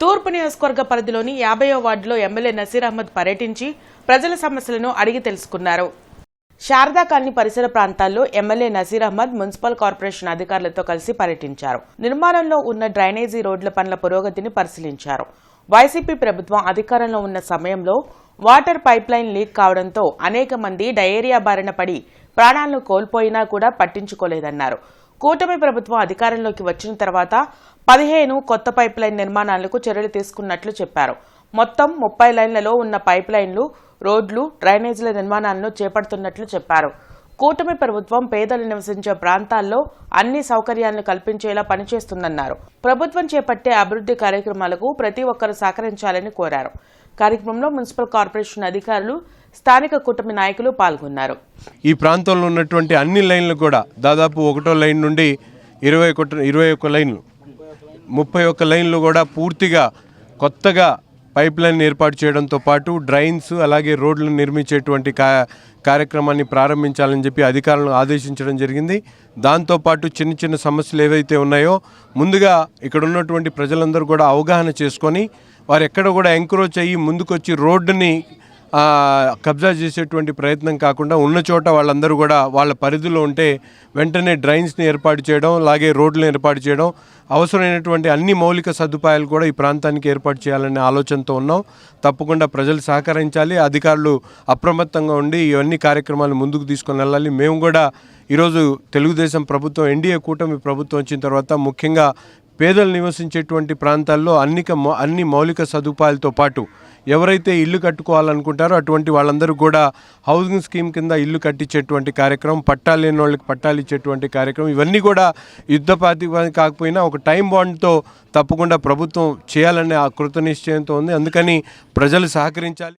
తూర్పు నియోజకవర్గ పరిధిలోని యాభైవ వార్డులో ఎమ్మెల్యే నసీర్ అహ్మద్ పర్యటించి ప్రజల సమస్యలను అడిగి తెలుసుకున్నారు. శారదా కాలనీ పరిసర ప్రాంతాల్లో MLA Naseer Ahmed municipal corporation అధికారులతో కలిసి పర్యటించారు. నిర్మాణంలో ఉన్న డ్రైనేజీ రోడ్ల పనుల పురోగతిని పరిశీలించారు. వైసీపీ ప్రభుత్వం అధికారంలో ఉన్న సమయంలో వాటర్ పైప్ లైన్ లీక్ కావడంతో అనేక మంది డయేరియా బారిన పడి ప్రాణాలను కోల్పోయినా కూడా పట్టించుకోలేదన్నారు. కూటమి ప్రభుత్వం అధికారంలోకి వచ్చిన తర్వాత పదిహేను కొత్త పైప్ లైన్ నిర్మాణాలకు చర్యలు తీసుకున్నట్లు చెప్పారు. మొత్తం ముప్పై లైన్లలో ఉన్న పైప్ లైన్లు రోడ్లు డ్రైనేజీల నిర్మాణాలను చేపడుతున్నట్లు చెప్పారు. కూటమి ప్రభుత్వం పేదలు నివసించే ప్రాంతాల్లో అన్ని సౌకర్యాలను కల్పించేలా పనిచేస్తుందన్నారు. ప్రభుత్వం చేపట్టే అభివృద్ధి కార్యక్రమాలకు ప్రతి ఒక్కరూ సహకరించాలని కోరారు. కార్యక్రమంలో మున్సిపల్ కార్పొరేషన్ అధికారులు స్థానిక కూటమి నాయకులు పాల్గొన్నారు. ఈ ప్రాంతంలో ఉన్నటువంటి అన్ని లైన్లు కూడా దాదాపు ఒకటో లైన్ నుండి ఇరవై ఒకటి ఇరవై ఒక్క లైన్లు. ముప్పై ఒక్క లైన్లు కూడా పూర్తిగా కొత్తగా పైప్ లైన్ ఏర్పాటు చేయడంతో పాటు డ్రైన్స్ అలాగే రోడ్లను నిర్మించేటువంటి కా కార్యక్రమాన్ని ప్రారంభించాలని చెప్పి అధికారులను ఆదేశించడం జరిగింది. దాంతోపాటు చిన్న చిన్న సమస్యలు ఏవైతే ఉన్నాయో ముందుగా ఇక్కడ ఉన్నటువంటి ప్రజలందరూ కూడా అవగాహన చేసుకొని వారు ఎక్కడ కూడా ఎంక్రోచ్ అయ్యి ముందుకొచ్చి రోడ్డుని కబ్జా చేసేటువంటి ప్రయత్నం కాకుండా ఉన్న చోట వాళ్ళందరూ కూడా వాళ్ళ పరిధిలో ఉంటే వెంటనే డ్రైన్స్ని ఏర్పాటు చేయడం అలాగే రోడ్లను ఏర్పాటు చేయడం అవసరమైనటువంటి అన్ని మౌలిక సదుపాయాలు కూడా ఈ ప్రాంతానికి ఏర్పాటు చేయాలనే ఆలోచనతో ఉన్నాం. తప్పకుండా ప్రజలు సహకరించాలి అధికారులు అప్రమత్తంగా ఉండి ఇవన్నీ కార్యక్రమాలు ముందుకు తీసుకొని వెళ్ళాలి. మేము కూడా ఈరోజు తెలుగుదేశం ప్రభుత్వం ఎన్డీఏ కూటమి ప్రభుత్వం వచ్చిన తర్వాత ముఖ్యంగా పేదలు నివసించేటువంటి ప్రాంతాల్లో అన్ని మౌ- అన్ని మౌలిక సదుపాయాలతో పాటు ఎవరైతే ఇల్లు కట్టుకోవాలనుకుంటారో అటువంటి వాళ్ళందరూ కూడా హౌసింగ్ స్కీమ్ కింద ఇల్లు కట్టించేటువంటి కార్యక్రమం పట్టాలు లేని వాళ్ళకి పట్టాలు ఇచ్చేటువంటి కార్యక్రమం ఇవన్నీ కూడా యుద్ధ ప్రాతిపదిక కాకపోయినా ఒక టైం బాండ్తో తప్పకుండా ప్రభుత్వం చేయాలనే ఆ కృత నిశ్చయంతో ఉంది. అందుకని ప్రజలు సహకరించాలి.